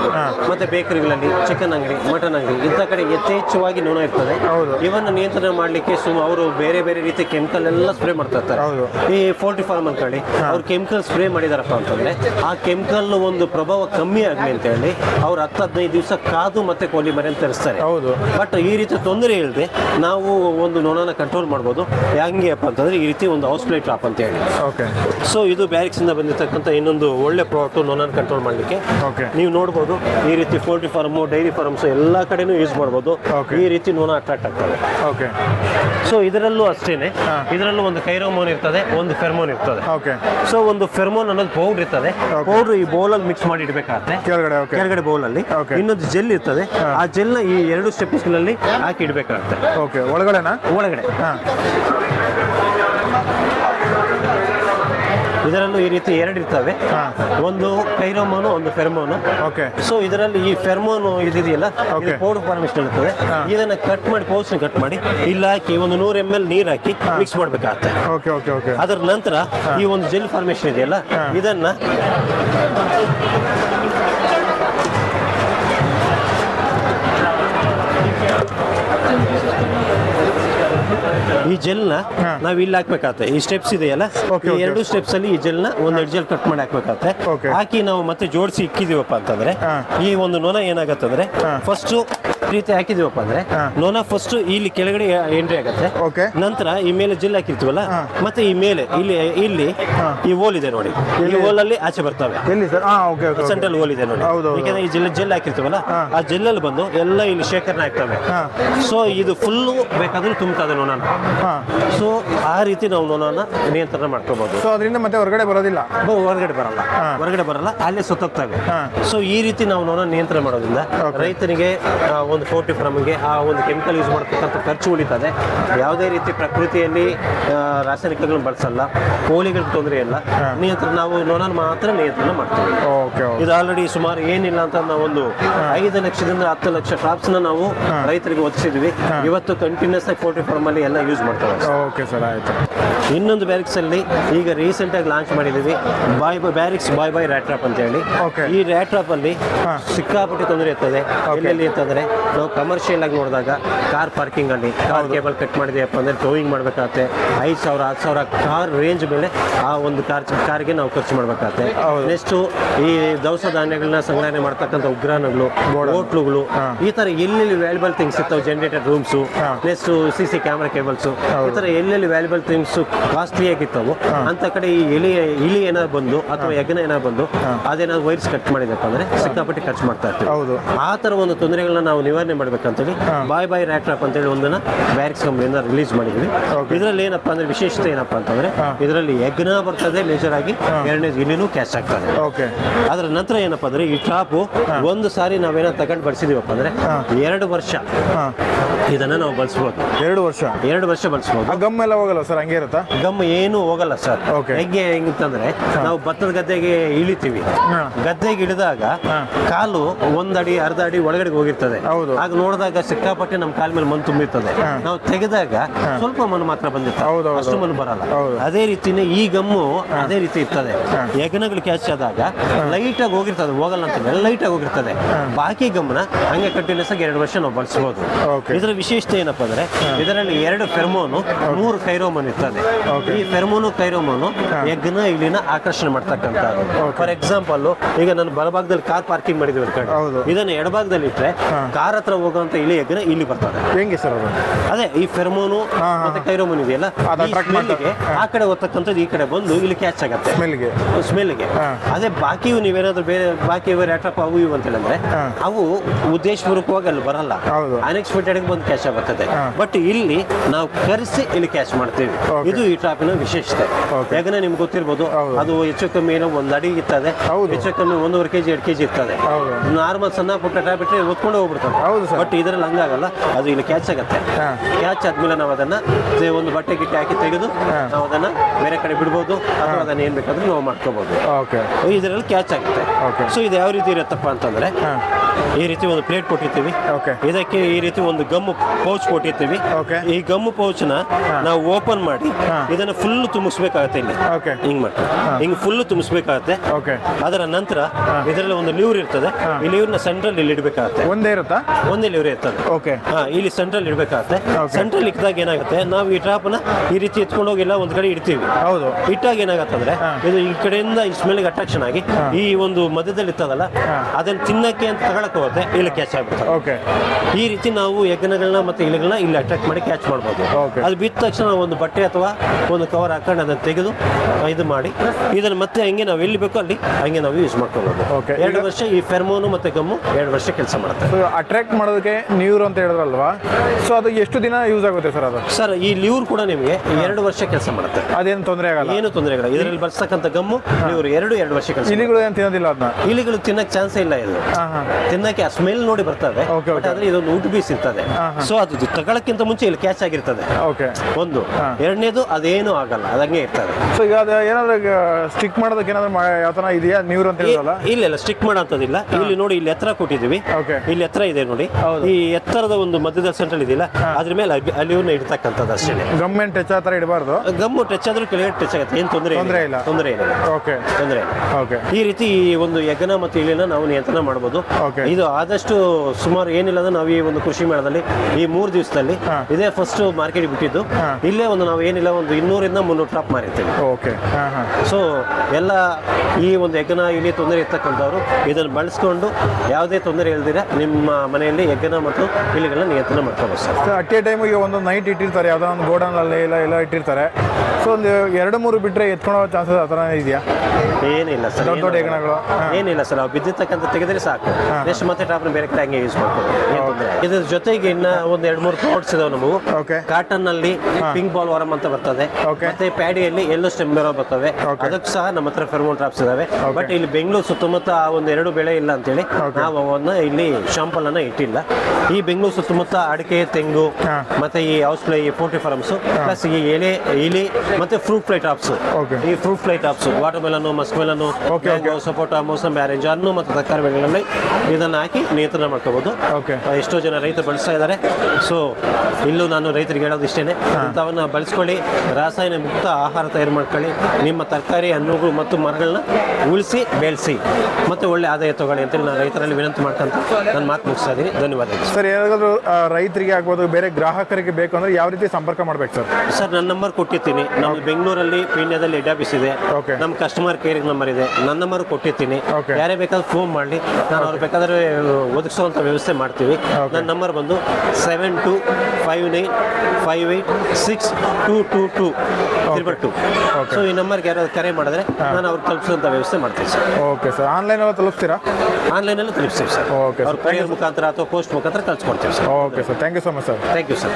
ಮತ್ತೆ ಬೇಕರಿಗಳಲ್ಲಿ ಚಿಕನ್ ಅಂಗಡಿ ಮಟನ್ ಅಂಗಡಿ ಇಂಥ ಕಡೆ ಯಥೇಚ್ಛವಾಗಿ ನೊಣ ಇರ್ತದೆ.
ಹೌದು.
ಇವನ್ನ ನಿಯಂತ್ರಣ ಮಾಡಲಿಕ್ಕೆ ಸುಮ್ಮ ಅವರು ಬೇರೆ ಬೇರೆ ರೀತಿ ಕೆಮಿಕಲ್ ಎಲ್ಲ ಸ್ಪ್ರೇ ಮಾಡ್ತಾ ಇರ್ತಾರೆ.
ಹೌದು.
ಈ ಪೋಲ್ಟ್ರಿ ಫಾರ್ಮ್ ಅನ್ಕೊಳ್ಳಿ ಅವ್ರು ಕೆಮಿಕಲ್ ಸ್ಪ್ರೇ ಮಾಡಿದಾರಪ್ಪ ಅಂತಂದ್ರೆ ಆ ಕೆಮಿಕಲ್ ಒಂದು ಪ್ರಭಾವ ಕಮ್ಮಿ ಆಗಲಿ ಅಂತ ಹೇಳಿ ಅವ್ರು ಹತ್ತು ಹದಿನೈದು ದಿವಸ ಕಾದು ಮತ್ತೆ ಕೋಳಿ ಮರಿ ಅಂತ ತರಿಸ್ತಾರೆ
ಹೌದು.
ಬಟ್ ಈ ರೀತಿ ತೊಂದರೆ ಇಲ್ಲದೆ ನಾವು ಒಂದು ನೊಣನ ಕಂಟ್ರೋಲ್ ಮಾಡ್ಬೋದು. ಹೆಂಗೆಪ್ಪ ಅಂತಂದ್ರೆ ಈ ರೀತಿ ಒಂದು ಹೌಸ್ ಪ್ಲೇಟ್ ಟ್ರಾಪ್ ಅಂತ ಹೇಳಿ.
ಓಕೆ
ಸೊ ಇದು ಬ್ಯಾರಿಕ್ಸ್ ಇಂದ ಬಂದಿರತಕ್ಕಂಥ ಇನ್ನೊಂದು ಒಳ್ಳೆ ಪ್ರಾಡಕ್ಟ್ ನೊಣನ ಕಂಟ್ರೋಲ್ ಮಾಡಲಿಕ್ಕೆ.
ಓಕೆ
ನೀವು ನೋಡ್ಬೋದು ಈ ರೀತಿ ಪೋಲ್ಟ್ರಿ ಫಾರ್ಮು ಡೈರಿ ಫಾರ್ಮ್ಸ್ ಎಲ್ಲ ಕಡೆನೂ ಯೂಸ್ ಮಾಡ್ಬೋದು. ಈ ರೀತಿ ನೋನ ಅಟ್ರಾಕ್ಟ್ ಆಗ್ತದೆ.
ಓಕೆ
ಸೊ ಇದರಲ್ಲೂ ಅಷ್ಟೇನೆ. ಇದರಲ್ಲೂ ಒಂದು ಕೈರೋಮೋನ್ ಇರ್ತದೆ ಒಂದು ಫೆರ್ಮೋನ್ ಇರ್ತದೆ.
ಓಕೆ
ಸೊ ಒಂದು ಫೆರ್ಮೋನ್ ಅನ್ನೋದು ಪೌಡರ್ ಇರ್ತದೆ. ಪೌಡರ್ ಈ ಬೌಲಲ್ಲಿ ಮಿಕ್ಸ್ ಮಾಡಿ ಇಡಬೇಕಾಗತ್ತೆ
ಕೆಳಗಡೆ
ಕೆಳಗಡೆ ಬೌಲ್ ಅಲ್ಲಿ ಇನ್ನೊಂದು ಜೆಲ್ ಇರ್ತದೆ. ಆ ಜೆಲ್ ಈ ಎರಡು ಸ್ಟೆಪ್ಸ್ಗಳಲ್ಲಿ ಹಾಕಿ ಇಡಬೇಕಾಗುತ್ತೆ.
ಓಕೆ ಒಳಗಡೆನಾ?
ಒಳಗಡೆ. ಇದರಲ್ಲೂ ಈ ರೀತಿ ಎರಡು ಇರ್ತವೆ. ಒಂದು ಕೈರೋಮೋನು ಒಂದು ಫೆರ್ಮೋನು
ಓಕೆ
ಸೊ ಇದರಲ್ಲಿ ಈ ಫೆರ್ಮೋನು
ಇದೆಯಲ್ಲ.
ಪೌಡರ್ ಫಾರ್ಮೇಶನ್ ಇರ್ತದೆ. ಇದನ್ನ ಕಟ್ ಮಾಡಿ ಪೌಸ್ ಕಟ್ ಮಾಡಿ ಇಲ್ಲಿ ಹಾಕಿ ಒಂದು ನೂರ ಎಂ ಎಲ್ ನೀರು ಹಾಕಿ ಮಿಕ್ಸ್ ಮಾಡ್ಬೇಕಾಗುತ್ತೆ.
ಓಕೆ ಓಕೆ ಓಕೆ
ಅದರ ನಂತರ ಈ ಒಂದು ಜೆಲ್ ಫಾರ್ಮೇಶನ್ ಇದೆಯಲ್ಲ. ಇದನ್ನ ಈ ಜೆಲ್ನ ನಾವು ಇಲ್ಲಿ ಹಾಕ್ಬೇಕಾಗತ್ತೆ. ಈ ಸ್ಟೆಪ್ಸ್ ಇದೆಯಲ್ಲ? ಈ ಎರಡು ಸ್ಟೆಪ್ಸ್ ಅಲ್ಲಿ ಈ ಜೆಲ್ನ ಒಂದು ಜೆಲ್ ಕಟ್ ಮಾಡಿ ಹಾಕ್ಬೇಕಾಗತ್ತೆ. ಹಾಕಿ ನಾವು ಮತ್ತೆ ಜೋಡಿಸಿ ಇಕ್ಕಿದೀವಪ್ಪ ಅಂತಂದ್ರೆ ಈ ಒಂದು ನೊಣ ಏನಾಗತ್ತಂದ್ರೆ ಫಸ್ಟ್ ರೀತಿ ಹಾಕಿದೀವಪ್ಪ ಅಂದ್ರೆ ನೊನ ಫಸ್ಟ್ ಇಲ್ಲಿ ಕೆಳಗಡೆ ಎಂಟ್ರಿ ಆಗತ್ತೆ. ನಂತರ ಈ ಮೇಲೆ ಜೆಲ್ ಹಾಕಿರ್ತೀವಲ್ಲ ಮತ್ತೆ ಈ ಮೇಲೆ ಇಲ್ಲಿ ಇಲ್ಲಿ ಈ ಹೋಲ್ ಇದೆ ನೋಡಿ. ಈ ಹೋಲ್ ಅಲ್ಲಿ ಆಚೆ ಬರ್ತವೆ. ಸೆಂಟ್ರಲ್ ಹೋಲ್ ಇದೆ ನೋಡಿ. ಯಾಕಂದ್ರೆ ಈ ಜೆಲ್ ಜೆಲ್ ಹಾಕಿರ್ತೀವಲ್ಲ ಆ ಜೆಲ್ಲಲ್ಲಿ ಬಂದು ಎಲ್ಲ ಇಲ್ಲಿ ಶೇಖರಣೆ ಆಗ್ತವೆ ಸೊ ಇದು ಫುಲ್ ಬೇಕಾದ್ರೂ ತುಂಬ್ತದೆ ನೊಣನ.
ಹಾಂ.
ಸೊ ಆ ರೀತಿ ನಾವು ನೊಣನ ನಿಯಂತ್ರಣ ಮಾಡ್ಕೋಬಹುದು
ಸೊ ಅದರಿಂದ ಮತ್ತೆ ಹೊರಗಡೆ ಬರೋದಿಲ್ಲ?
ಹೊರಗಡೆ ಬರಲ್ಲ. ಹೊರಗಡೆ ಬರಲ್ಲ ಅಲ್ಲೇ ಸುತ್ತೋಗ್ತವೆ. ಸೊ ಈ ರೀತಿ ನಾವು ಲೋನ ನಿಯಂತ್ರಣ ಮಾಡೋದ್ರಿಂದ. ರೈತನಿಗೆ ಒಂದು ಫೋರ್ಟಿ ಫ್ರಮ್ಗೆ ಆ ಒಂದು ಕೆಮಿಕಲ್ ಯೂಸ್ ಮಾಡ್ತಕ್ಕಂಥ ಖರ್ಚು ಉಳಿತದೆ. ಯಾವುದೇ ರೀತಿ ಪ್ರಕೃತಿಯಲ್ಲಿ ರಾಸಾಯನಿಕಗಳನ್ನ ಬಳಸಲ್ಲ ಕೋಳಿಗಳಿಗೆ ತೊಂದರೆ ಇಲ್ಲ. ನಿಯಂತ್ರಣ ನಾವು ನೊಣನ ಮಾತ್ರ ನಿಯಂತ್ರಣ ಮಾಡ್ತೀವಿ. ಇದು ಆಲ್ರೆಡಿ ಸುಮಾರು ಏನಿಲ್ಲ ಅಂತ ನಾವು ಒಂದು ಐದು ಲಕ್ಷದಿಂದ ಹತ್ತು ಲಕ್ಷ ಕ್ರಾಪ್ಸ್ ನಾವು ರೈತರಿಗೆ ಒದಗಿಸಿದ್ವಿ. ಇವತ್ತು ಕಂಟಿನ್ಯೂಸ್ ಆಗಿ ಫೋರ್ಟಿ ಫಾರ್ಮ್ ಅಲ್ಲಿ ಎಲ್ಲ ಯೂಸ್ ಮಾಡ್ತಾರೆ.
ಓಕೆ ಸರ್ ಆಯಿತು.
ಇನ್ನೊಂದು ಬ್ಯಾರಿಕ್ಸಲ್ಲಿ ಈಗ ರೀಸೆಂಟ್ ಆಗಿ ಲಾಂಚ್ ಮಾಡಿದ್ದೀವಿ. ಬಾಯ್ ಬೈ ಬ್ಯಾರಿಕ್ಸ್ ಬಾಯ್ ಬೈ ರ್ಯಾಟ್ರಾಪ್ ಅಂತ ಹೇಳಿ
ಈ
ಈ ರ್ಯಾಟ್ರಾಪ್ ಅಲ್ಲಿ ಸಿಕ್ಕಾಪಟ್ಟೆ ತೊಂದರೆ ಇರ್ತದೆ. ಎಲ್ಲೆಲ್ಲಿ ಇರ್ತದೆ ನಾವು ಕಮರ್ಷಿಯಲ್ ಆಗಿ ನೋಡಿದಾಗ ಕಾರ್ ಪಾರ್ಕಿಂಗ್ ಅಲ್ಲಿ ಕಾರ್ ಕೇಬಲ್ ಕಟ್ ಮಾಡಿದೆಯಪ್ಪ ಅಂದ್ರೆ ಟೋಯಿಂಗ್ ಮಾಡ್ಬೇಕಾಗತ್ತೆ. ಐದು ಸಾವಿರ ಹತ್ತು ಸಾವಿರ ಕಾರ್ ರೇಂಜ್ ಮೇಲೆ ಆ ಒಂದು ಕಾರ್ ಕಾರ್ಗೆ ನಾವು ಖರ್ಚು ಮಾಡ್ಬೇಕಾಗತ್ತೆ. ನೆಕ್ಸ್ಟ್ ಈ ದವಸ ಧಾನ್ಯಗಳನ್ನ ಸಂಗ್ರಹಣೆ ಮಾಡ್ತಕ್ಕಂಥ ಉಗ್ರಾಣಗಳು ಹೋಟ್ಲುಗಳು ಈ ತರ ಎಲ್ಲೆಲ್ಲಿ ವ್ಯಾಲ್ಯೂಬಲ್ ಥಿಂಗ್ಸ್ ಇರ್ತಾವೆ generator rooms next C C camera cables ಈ ಎಲ್ಲೆಲ್ಲಿ ವ್ಯಾಲ್ಯೂಬಲ್ ಥಿಂಗ್ಸ್ ಕಾಸ್ಟ್ಲಿ ಆಗಿತ್ತವೋ. ಅಂತ ಕಡೆ ಈ ಇಲಿ ಇಲಿ ಏನಾದ್ರು ಬಂದು ಅಥವಾ ಯಜ್ಞ ಏನಾದ್ರು ಬಂದು ಅದೇನಾದ್ರು ವೈರ್ಸ್ ಕಟ್ ಮಾಡಿದಪ್ಪ ಅಂದ್ರೆ ಸಿಕ್ಕಾಪಟ್ಟೆ ಖರ್ಚು ಮಾಡ್ತಾ ಇರ್ತೀವಿ.
ಹೌದು.
ಆ ತರ ಒಂದು ತೊಂದರೆಗಳನ್ನ ನಾವು ನಿವಾರಣೆ ಮಾಡ್ಬೇಕಂತೇಳಿ ಬಾಯ್ ಬಾಯ್ ರ್ಯಾಟ್ರಾಪ್ ಅಂತೇಳಿ ಒಂದನ್ನ ಬ್ಯಾರಿಕ್ಸ್ ಕಂಪ್ನಿಯಿಂದ ರಿಲೀಸ್ ಮಾಡಿದ್ವಿ. ಇದರಲ್ಲಿ ಏನಪ್ಪಾ ಅಂದ್ರೆ ವಿಶೇಷತೆ ಏನಪ್ಪಾ ಅಂತಂದ್ರೆ ಇದರಲ್ಲಿ ಯಜ್ಞ ಬರ್ತದೆ ಮೇಜರ್ ಆಗಿ ಎರಡನೇ ಇಲಿನೂ ಕ್ಯಾಚ್ ಆಗ್ತದೆ.
ಓಕೆ
ಅದರ ನಂತರ ಏನಪ್ಪಾ ಅಂದ್ರೆ ಈ ಟ್ರಾಪು ಒಂದು ಸಾರಿ ನಾವೇನೋ ತಗೊಂಡು ಬಳಸಿದೀವಪ್ಪ ಅಂದ್ರೆ ಎರಡು ವರ್ಷ ಇದನ್ನ ನಾವು ಬಳಸ್ಬೋದು.
ಎರಡು ವರ್ಷ.
ಎರಡು ವರ್ಷ ಬಳಸ್ಬೋದು.
ಆ ಗಮ್ ಎಲ್ಲ ಹೋಗಲ್ಲ ಸರ್? ಹಂಗೆ ಇರುತ್ತಾ?
ಗಮ್ ಏನು ಹೋಗಲ್ಲ ಸರ್.
Okay.
ಹೆಂಗೆ ಹೆಂಗಂತಂದ್ರೆ ನಾವು ಭತ್ತದ ಗದ್ದೆಗೆ ಇಳಿತೀವಿ. ಗದ್ದೆಗೆ ಇಳಿದಾಗ ಕಾಲು ಒಂದಡಿ ಅರ್ಧ ಅಡಿ ಒಳಗಡೆ ಹೋಗಿರ್ತದೆ.
ಹೌದು.
ಆಗ ನೋಡಿದಾಗ ಸಿಕ್ಕಾಪಟ್ಟೆ ನಮ್ಮ ಕಾಲ ಮೇಲೆ ಮಣ್ಣು ತುಂಬಿರ್ತದೆ. ನಾವು ತೆಗೆದಾಗ ಸ್ವಲ್ಪ ಮಣ್ಣು ಮಾತ್ರ
ಹೌದು,
ಬಂದಿರ್ತದೆ
ಹೌದು.
ಅಷ್ಟು ಮಣ್ಣು ಬರಲ್ಲ.
ಹೌದು.
ಅದೇ ರೀತಿನೇ ಈ ಗಮ್ಮು ಅದೇ ರೀತಿ ಇರ್ತದೆ. ಯಗನಗಳು ಕ್ಯಾಚ್ ಆದಾಗ ಲೈಟ್ ಆಗಿ ಹೋಗಿರ್ತದೆ. ಹೋಗಲ್ಲ ಅಂತ ಲೈಟ್ ಆಗಿ ಹೋಗಿರ್ತದೆ. ಬಾಕಿ ಗಮ್ನ ಹಂಗೆ ಕಂಟಿನ್ಯೂಸ್ ಆಗಿ ಎರಡು ವರ್ಷ ನಾವು ಬಳಸಬಹುದು
Okay.
ಇದರ ವಿಶೇಷತೆ ಏನಪ್ಪಾ ಅಂದ್ರೆ ಇದರಲ್ಲಿ ಎರಡು ಫೆರ್ಮೋನು ಮೂರು ಕೈರೋಮನ್ ಇರ್ತದೆ. ಈ ಫೆರ್ಮೋನು ಕೈರೋಮೋನು ಎಗ್ನ ಇಲ್ಲಿನ ಆಕರ್ಷಣೆ ಮಾಡ್ತಕ್ಕಂಥದ್ದು. ಫಾರ್ ಎಕ್ಸಾಂಪಲ್ ಈಗ ನಾನು ಬಲಭಾಗದಲ್ಲಿ ಕಾರ್ ಪಾರ್ಕಿಂಗ್ ಮಾಡಿದ್ವಿ
ಹೌದು.
ಇದನ್ನ ಎಡಭಾಗದಲ್ಲಿ ಇಟ್ರೆ ಕಾರ್ ಹತ್ರ ಹೋಗುವಂತ ಇಲಿ ಎಗ್ನ ಇಲ್ಲಿ ಬರ್ತದೆ.
ಹೆಂಗೆ ಸರ್ ಅದು?
ಈ ಫೆರ್ಮೋನು ಮತ್ತೆ ಕೈರೋಮೋನ್ ಇದೆಯಲ್ಲ? ಆ ಕಡೆ ಹೋಗ್ತಕ್ಕಂಥದ್ದು ಈ ಕಡೆ ಬಂದು ಇಲ್ಲಿ ಕ್ಯಾಚ್ ಆಗುತ್ತೆ.
ಸ್ಮೆಲ್ಗೆ
ಸ್ಮೆಲ್ಗೆ. ಅದೇ ಬಾಕಿ ನೀವೇನಾದ್ರೂ ಬೇರೆ ಬಾಕಿ ರ್ಯಾಟ್ರಪ್ ಅವು ಇವು ಅಂತ ಹೇಳಿದ್ರೆ. ಅವು ಉದ್ದೇಶಪೂರ್ವಕವಾಗಿ ಅಲ್ಲಿ ಬರಲ್ಲ.
ಹೌದು.
ಅನ್ಎಕ್ಸ್ಪೆಕ್ಟೆಡ್ ಬಂದು ಕ್ಯಾಚ್ ಆಗುತ್ತದೆ ಬಟ್ ಇಲ್ಲಿ ನಾವು ಕರೆಸಿ ಇಲ್ಲಿ ಕ್ಯಾಚ್ ಮಾಡ್ತೀವಿ. ಇದು ಈ ಟ್ರಾಪಿನ ವಿಶೇಷತೆ. ಯಾಕಂದ್ರೆ ನಿಮ್ಗೆ ಗೊತ್ತಿರ್ಬೋದು. ಅದು ಹೆಚ್ಚು ಕಮ್ಮಿ ಏನೋ ಒಂದು ಅಡಿ ಇರ್ತದೆ. ಹೆಚ್ಚು ಕಮ್ಮಿ ಒಂದೂವರೆ ಕೆಜಿ ಎರಡು ಕೆಜಿ ಇರ್ತದೆ. ನಾರ್ಮಲ್ ಸಣ್ಣ ಪುಟ್ಟ ಟ್ರಾಪ್ ಇಟ್ಟರೆ ಒತ್ಕೊಂಡು
ಹೋಗ್ಬಿಡ್ತಾರೆ.
ಬಟ್ ಇದರಲ್ಲಿ ಹಂಗಾಗಲ್ಲ ಅದು ಇಲ್ಲಿ ಕ್ಯಾಚ್ ಆಗುತ್ತೆ ಕ್ಯಾಚ್ ಆದ್ಮೇಲೆ ನಾವು ಅದನ್ನ ಒಂದು ಬಟ್ಟೆ ಗಿಟ್ಟೆ ಹಾಕಿ ತೆಗೆದು ನಾವು ಅದನ್ನ ಬೇರೆ ಕಡೆ ಬಿಡ್ಬೋದು ಅಥವಾ ಅದನ್ನ ಏನ್ ಬೇಕಾದ್ರೂ ನಾವು ಮಾಡ್ಕೋಬಹುದು
ಓಕೆ
ಇದರಲ್ಲಿ ಕ್ಯಾಚ್ ಆಗುತ್ತೆ. ಸೊ ಇದು ಯಾವ ರೀತಿ ಇರುತ್ತಪ್ಪ ಅಂತಂದ್ರೆ ಈ ರೀತಿ ಒಂದು ಪ್ಲೇಟ್ ಕೊಟ್ಟಿರ್ತೀವಿ.
ಓಕೆ
ಇದಕ್ಕೆ ಈ ರೀತಿ ಒಂದು ಗಮ್ಮು ಪೌಚ್ ಕೊಟ್ಟಿರ್ತೀವಿ.
ಓಕೆ
ಈ ಗಮ್ಮು ಪೌಚ್ನ ನಾವು ಓಪನ್ ಮಾಡಿ ಇದನ್ನ ಫುಲ್ ತುಂಬಿಸ್ಬೇಕಾಗತ್ತೆ ಇಲ್ಲಿ.
ಓಕೆ
ಹಿಂಗ್ ಮಾಡಿ ಹಿಂಗ್ ಫುಲ್ ತುಂಬಿಸ್ಬೇಕಾಗತ್ತೆ.
ಓಕೆ
ಅದರ ನಂತರ ಇದರಲ್ಲಿ ಒಂದು ಲಿವರ್ ಇರ್ತದೆ. ಈ ಲಿವರ್ನ ಸೆಂಟ್ರಲ್ ಇಲ್ಲಿ ಇಡಬೇಕಾಗತ್ತೆ.
ಒಂದೇ ಇರುತ್ತಾ?
ಒಂದೇ ಲಿವರ್ ಇರ್ತದೆ.
ಓಕೆ
ಹಾ ಇಲ್ಲಿ ಸೆಂಟ್ರಲ್ ಇಡಬೇಕಾಗತ್ತೆ. ಸೆಂಟ್ರಲ್ ಇಕ್ಕಿದಾಗ ಏನಾಗುತ್ತೆ? ನಾವು ಈ ಟ್ರಾಪ್ನ ಈ ರೀತಿ ಎತ್ಕೊಂಡು ಹೋಗಿಲ್ಲ ಒಂದ್ ಕಡೆ ಇಡ್ತೀವಿ.
ಹೌದು.
ಇಟ್ಟಾಗ ಏನಾಗತ್ತಂದ್ರೆ ಇದು ಈ ಕಡೆಯಿಂದ ಈ ಸ್ಮೆಲ್ಗೆ ಅಟ್ರಾಕ್ಷನ್ ಆಗಿ ಈ ಒಂದು ಮಧ್ಯದಲ್ಲಿ ಇರ್ತದಲ್ಲ ಅದನ್ನ ತಿನ್ನಕ್ಕೆ ಅಂತ ಹೋಗುತ್ತೆ ಇಲ್ಲಿ ಕ್ಯಾಚ್ ಆಗ್ಬಿಡ್ತಾರೆ
ಓಕೆ
ಈ ರೀತಿ ನಾವು ಎಗ್ಗನಗಳನ್ನ ಮತ್ತೆ ಇಲಿಗಳನ್ನ ಇಲ್ಲಿ ಅಟ್ರಾಕ್ಟ್ ಮಾಡಿ ಕ್ಯಾಚ್ ಮಾಡ್ಬೋದು.
Okay.
ಅದು ಬಿದ್ದ ತಕ್ಷಣ ನಾವು ಒಂದು ಬಟ್ಟೆ ಅಥವಾ ಒಂದು ಕವರ್ ಹಾಕೊಂಡು ಅದನ್ನು ತೆಗೆದು ಇದು ಮಾಡಿ ಇದನ್ನು ಮತ್ತೆ ಹಂಗೆ ನಾವು ಎಲ್ಲಿ ಬೇಕೋ ಅಲ್ಲಿ ಹಂಗೆ ನಾವು ಯೂಸ್ ಮಾಡ್ಕೊಬೋದು.
ಓಕೆ
ಎರಡು ವರ್ಷ ಈ ಫೆರ್ಮೋನು ಮತ್ತೆ ಗಮ್ಮು ಎರಡು ವರ್ಷ ಕೆಲಸ ಮಾಡುತ್ತೆ.
ಸೊ ಅಟ್ರಾಕ್ಟ್ ಮಾಡೋದಕ್ಕೆ ನೀರು ಅಂತ ಹೇಳಿದ್ರಲ್ವಾ? ಸೊ ಅದು ಎಷ್ಟು ದಿನ ಯೂಸ್ ಆಗುತ್ತೆ ಸರ್ ಅದು?
ಸರ್ ಈ ಲಿವ್ರ್ ಕೂಡ ನಿಮಗೆ ಎರಡು ವರ್ಷ ಕೆಲಸ ಮಾಡುತ್ತೆ.
ಅದೇನು ತೊಂದರೆ ಆಗಲ್ಲ?
ಏನು ಆಗಲ್ಲ. ಇದರಲ್ಲಿ ಬಳಸ್ತಕ್ಕಂಥ ಗಮ್ಮು ಇವರು ಎರಡು ಎರಡು ವರ್ಷ ಕೆಲಸ
ಇಲಿಗಳು ಏನು ತಿನ್ನೋದಿಲ್ಲ ಅದನ್ನ
ಇಲಿಗಳು ತಿನ್ನಕ್ಕೆ ಚಾನ್ಸ್ ಇಲ್ಲ ಇದು.
ಹಾಂ ಹಾಂ.
ತಿನ್ನಕ್ಕೆ ಆ ಸ್ಮೆಲ್ ನೋಡಿ
ಬರ್ತದೆ
ಬಟ್. ಆದ್ರೆ ಇದೊಂದು ಊಟ ಬೀಸ್ ಇರ್ತದೆ. ಸೊ ಅದು ತಗೊಳಕ್ಕಿಂತ ಮುಂಚೆ ಇಲ್ಲಿ ಕ್ಯಾಚ್ ಆಗಿರ್ತದೆ.
ಓಕೆ
ಒಂದು. ಎರಡನೇದು ಅದೇನು ಆಗಲ್ಲ ಅದಂಗೆ ಇರ್ತದೆ.
ಸೊ ಈಗ ಅದು ಏನಾದ್ರು ಸ್ಟಿಕ್ ಮಾಡೋದಕ್ಕೆ ಏನಾದ್ರು ಯಾವ ತರ ಇದೆಯಾ? ನೀರು ಅಂತ ಹೇಳಲ್ಲ
ಇಲ್ಲ ಇಲ್ಲ ಸ್ಟಿಕ್ ಮಾಡೋಂಥದ್ದಿಲ್ಲ. ಇಲ್ಲಿ ನೋಡಿ ಇಲ್ಲಿ ಎತ್ತರ ಕೊಟ್ಟಿದ್ದೀವಿ. ಇಲ್ಲಿ ಎತ್ತರ ಇದೆ ನೋಡಿ. ಈ ಎತ್ತರದ ಒಂದು ಮಧ್ಯದ ಸೆಂಟ್ರಲ್ ಇದೆಯಲ್ಲ ಅದ್ರ ಮೇಲೆ ಅಲ್ಲಿ- ಅಲ್ಲಿವ್ರನ್ನ ಇಡ್ತಕ್ಕಂಥದ್ದು ಅಷ್ಟೇ.
ಗಮ್ಮೆಂಟ್ ಟಚ್ ಆ ಇಡಬಾರ್ದು?
ಗಮ್ಮು ಟಚ್ ಆದ್ರೂ ಕೆಳಗೆ ಟಚ್ ಆಗುತ್ತೆ. ಏನು ತೊಂದರೆ
ತೊಂದ್ರೆ ಇಲ್ಲ.
ತೊಂದರೆ ಇಲ್ಲ.
ಓಕೆ
ತೊಂದರೆ
ಓಕೆ
ಈ ರೀತಿ ಈ ಒಂದು ಯಜ್ಞ ಮತ್ತು ಇಲ್ಲಿನ ನಾವು ನಿಯಂತ್ರಣ.
Okay.
ಇದು ಆದಷ್ಟು ಸುಮಾರು ಏನಿಲ್ಲ ಅಂದ್ರೆ ನಾವು ಈ ಒಂದು ಕೃಷಿ ಮೇಳದಲ್ಲಿ ಈ ಮೂರು ದಿವಸದಲ್ಲಿ. ಇದೇ ಫಸ್ಟ್ ಮಾರ್ಕೆಟ್ ಬಿಟ್ಟಿದ್ದು. ಇಲ್ಲೇ ಒಂದು ನಾವು ಏನಿಲ್ಲ ಒಂದು ಇನ್ನೂರಿಂದ ಮುನ್ನೂರು ಟಾಪ್ ಮಾರಿರ್ತೀವಿ.
ಓಕೆ
ಸೊ ಎಲ್ಲ ಈ ಒಂದು ಎಗ್ಗನ ಇಲ್ಲಿ ತೊಂದರೆ ಇರ್ತಕ್ಕಂಥವ್ರು ಇದನ್ನು ಬಳಸ್ಕೊಂಡು ಯಾವುದೇ ತೊಂದರೆ ಇಲ್ದಿರ ನಿಮ್ಮ ಮನೆಯಲ್ಲಿ ಎಗ್ಗನ ಮತ್ತು ಇಲಿಗಳನ್ನ ನಿಯಂತ್ರಣ ಮಾಡ್ಕೋಬೋದು ಸರ್.
ಅಟ್ ಎ ಟೈಮಿಗೆ ಒಂದು ನೈಟ್ ಇಟ್ಟಿರ್ತಾರೆ ಯಾವುದೋ ಒಂದು ಗೋಡೌನಲ್ಲಿ ಇಲ್ಲ ಎಲ್ಲ ಇಟ್ಟಿರ್ತಾರೆ. ಸೊ ಒಂದು ಎರಡು ಮೂರು ಬಿಟ್ಟರೆ ಎತ್ಕೊಳ್ಳೋ ಚಾನ್ಸಸ್ ಆ ಥರ ಇದೆಯಾ?
ಏನಿಲ್ಲ ಸರ್
ದೊಡ್ಡ ದೊಡ್ಡ
ಏನಿಲ್ಲ. ಸರ್ ನಾವು ಬಿದ್ದಿರ್ತಕ್ಕಂಥ ತೆಗೆದ್ರೆ ಸಾಕು. ನೆಕ್ಸ್ಟ್ ಮತ್ತೆ ಟಾಪ್ ಬೇರೆ ಕಡೆ ಹಂಗೆ ಯೂಸ್ ಮಾಡ್ತೀವಿ ಇದ್ರ ಜೊತೆಗೆ ಇನ್ನ ಒಂದು ಎರಡು ಮೂರು ಥಾಟ್ಸ್ ಇದಾವೆ ನಮಗೂ.
ಓಕೆ
ಕಾಟನ್ನಲ್ಲಿ ಪಿಂಕ್ ಬಾಲ್ ವರಮ್ ಅಂತ ಬರ್ತದೆ. ಮತ್ತೆ ಪ್ಯಾಡಿಯಲ್ಲಿ ಎಲ್ಲೋ ಸ್ಟೆಮ್ ಬೇರೋ ಬರ್ತವೆ. ಅದಕ್ಕೆ ಸಹ ನಮ್ಮ ಹತ್ರ ಫೆರ್ಮೋನ್ ಟ್ರಾಪ್ಸ್ ಇದಾವೆ. ಬಟ್ ಇಲ್ಲಿ ಬೆಂಗಳೂರು ಸುತ್ತಮುತ್ತ ಆ ಒಂದು ಎರಡು ಬೆಳೆ ಇಲ್ಲ ಅಂತೇಳಿ
ಹೇಳಿ
ನಾವು ಅವನ್ನ ಇಲ್ಲಿ ಶಾಂಪಲ್ ಅನ್ನ ಇಟ್ಟಿಲ್ಲ. ಈ ಬೆಂಗಳೂರು ಸುತ್ತಮುತ್ತ ಅಡಿಕೆ ತೆಂಗು ಮತ್ತೆ ಈ house fly poultry farms plus ಈ ಎಲೆ ಇಲಿ ಮತ್ತೆ ಫ್ರೂಟ್ ಫ್ಲೈ ಟಾಪ್ಸ್. ಈ fruit fly traps watermelon muskmelon. Sapota mosambi orange ಹಣ್ಣು ಮತ್ತು ತರಕಾರಿ ಬೆಳೆಗಳಲ್ಲಿ ಇದನ್ನ ಹಾಕಿ ನಿಯಂತ್ರಣ ಮಾಡ್ಕೋಬಹುದು
ಓಕೆ
ಎಷ್ಟೋ ಜನ ರೈತರು ಬಳಸ್ತಾ ಇದ್ದಾರೆ. ಸೊ ಇಲ್ಲೂ ನಾನು ರೈತರಿಗೆ ಹೇಳೋದು ಇಷ್ಟೇ ಇಂಥವನ್ನ ಬಳಸ್ಕೊಳ್ಳಿ ರಾಸಾಯನ ಮುಕ್ತ ಆಹಾರ ತಯಾರು ಮಾಡ್ಕೊಳ್ಳಿ. ನಿಮ್ಮ ತರಕಾರಿ ಹಣ್ಣುಗಳು ಮತ್ತು ಮರಗಳನ್ನ ಉಳಿಸಿ ಬೆಳೆಸಿ. ಮತ್ತೆ ಒಳ್ಳೆ ಆದಾಯ ತಗೊಳ್ಳಿ ಅಂತೇಳಿ ನಾನು ರೈತರಲ್ಲಿ ವಿನಂತಿ ಮಾಡ್ಕೊಂತ ನಾನು ಮಾತು ಮುಗಿಸ್ತಾ ಇದ್ದೀನಿ. ಧನ್ಯವಾದಗಳು.
ಸರ್ ಯಾರಾದರೂ ರೈತರಿಗೆ ಆಗ್ಬೋದು ಬೇರೆ ಗ್ರಾಹಕರಿಗೆ ಬೇಕು ಅಂದರೆ ಯಾವ ರೀತಿ ಸಂಪರ್ಕ ಮಾಡ್ಬೇಕು ಸರ್?
ಸರ್ ನನ್ನ ನಂಬರ್ ಕೊಟ್ಟಿರ್ತೀನಿ. ನಮ್ಮ ಬೆಂಗಳೂರಲ್ಲಿ ಪೀಣ್ಯದಲ್ಲಿ ಹೆಡ್ ಆಫೀಸ್ ಇದೆ. ನಮ್ಮ ಕಸ್ಟಮರ್ ಕೇರಿಗೆ ನಂಬರ್ ಇದೆ. ನನ್ನ ನಂಬರ್ ಕೊಟ್ಟಿರ್ತೀನಿ. ಯಾರೇ ಬೇಕಾದ್ರೂ ಫೋನ್ ಮಾಡಲಿ ನಾನು ಅವ್ರು ಬೇಕಾದ್ರೆ ಒದಗಿಸುವಂಥ ವ್ಯವಸ್ಥೆ ಮಾಡ್ತೀವಿ. ನನ್ನ ನಂಬರ್ ಬಂದು seven two five nine five eight six two two two triple two. So ಈ ನಂಬರ್ಗೆ ಯಾರಾದ್ರು ಕರೆ ಮಾಡಿದ್ರೆ ನಾನು ಅವ್ರಿಗೆ ತಲುಪಿಸುವಂಥ ವ್ಯವಸ್ಥೆ ಮಾಡ್ತೀವಿ ಸರ್.
ಓಕೆ ಸರ್ ಆನ್ಲೈನಲ್ಲಿ ತಲುಪಿಸ್ತೀರಾ
ಆನ್ಲೈನಲ್ಲೂ ತಲುಪಿಸ್ತೀವಿ ಸರ್.
ಓಕೆ
ಅವ್ರ ಕೈಯರ್ ಮುಖಾಂತರ ಅಥವಾ ಪೋಸ್ಟ್ ಮುಖಾಂತರ ಕಳ್ಸಿಕೊಡ್ತೀವಿ sir.
Okay sir thank you so much sir
thank you sir